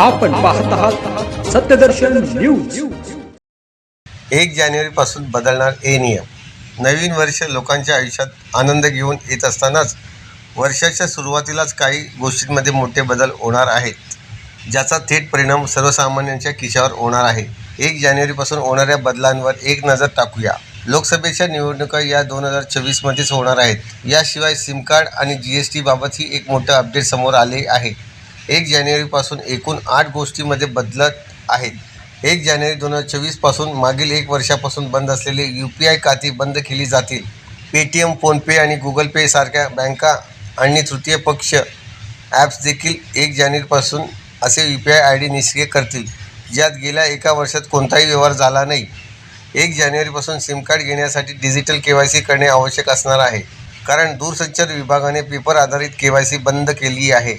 आपण पाहत आहात सत्यदर्शन न्यूज. एक जानेवारीपासून बदलणार ए नियम. नवीन वर्ष लोकांच्या आयुष्यात आनंद घेऊन येत असतानाच वर्षाच्या सुरुवातीलाच काही गोष्टींमध्ये मोठे बदल होणार आहेत. ज्याचा थेट परिणाम सर्वसामान्यांच्या खिशावर होणार आहे. एक जानेवारीपासून होणाऱ्या बदलांवर एक नजर टाकूया. लोकसभेच्या निवडणुका या दोन हजार चोवीसमध्येच होणार आहेत. याशिवाय सिम कार्ड आणि जी एस टीबाबतही एक मोठं अपडेट समोर आले आहे. एक जानेवारीपासून एकूण आठ गोष्टीमध्ये बदलत आहेत. एक जानेवारी दोन हजार चोवीसपासून मागील एक वर्षापासून बंद असलेली यू पी आय खाती बंद केली जातील. पेटीएम फोनपे आणि गुगल पे सारख्या बँका आणि तृतीय पक्ष ॲप्स देखील एक जानेवारीपासून असे U P I I D निष्क्रिय करतील. ज्यात गेल्या एका वर्षात कोणताही व्यवहार झाला नाही. एक जानेवारीपासून सिम कार्ड घेण्यासाठी डिजिटल के वाय सी करणे आवश्यक असणार आहे. कारण दूरसंचार विभागाने पेपर आधारित के वाय सी बंद केली आहे.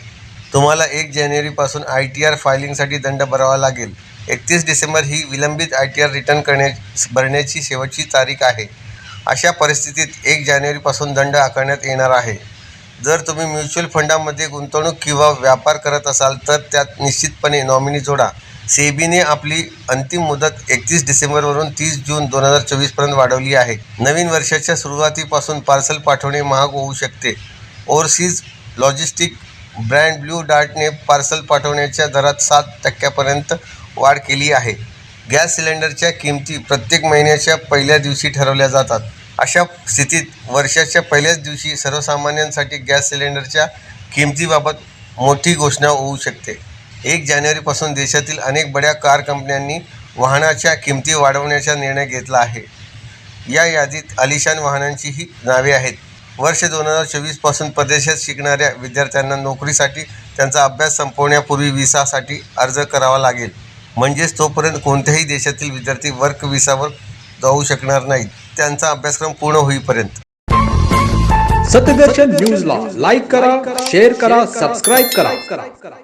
तुम्हाला एक जानेवारीपासून आय टी आर फायलिंगसाठी दंड भरावा लागेल. एकतीस डिसेंबर ही विलंबित आय टी आर रिटर्न करण्या भरण्याची शेवटची तारीख आहे. अशा परिस्थितीत एक जानेवारीपासून दंड आकारण्यात येणार आहे. जर तुम्ही म्युच्युअल फंडामध्ये गुंतवणूक किंवा व्यापार करत असाल तर त्यात निश्चितपणे नॉमिनी जोडा. सेबीने आपली अंतिम मुदत एकतीस डिसेंबरवरून तीस जून दोन हजार चोवीसपर्यंत वाढवली आहे. नवीन वर्षाच्या सुरुवातीपासून पार्सल पाठवणे महाग होऊ शकते. ओव्हरसीज लॉजिस्टिक ब्रँड ब्ल्यू डार्टने पार्सल पाठवण्याच्या दरात सात टक्क्यापर्यंत वाढ केली आहे. गॅस सिलेंडरच्या किमती प्रत्येक महिन्याच्या पहिल्या दिवशी ठरवल्या जातात. अशा स्थितीत वर्षाच्या पहिल्याच दिवशी सर्वसामान्यांसाठी गॅस सिलेंडरच्या किमतीबाबत मोठी घोषणा होऊ शकते. एक जानेवारीपासून देशातील अनेक बड्या कार कंपन्यांनी वाहनाच्या किमती वाढवण्याचा निर्णय घेतला आहे. या यादीत आलिशान वाहनांचीही नावे आहेत. वर्ष दोन हजार चोवीसपासून परदेशात शिकणाऱ्या विद्यार्थ्यांना नोकरीसाठी त्यांचा अभ्यास संपवण्यापूर्वी विसासाठी अर्ज करावा लागेल. म्हणजेच तोपर्यंत कोणत्याही देशातील विद्यार्थी वर्क विसावर जाऊ शकणार नाहीत. त्यांचा अभ्यासक्रम पूर्ण होईपर्यंत. सत्यदर्शन न्यूजला लाईक करा शेअर करा सबस्क्राईब करा.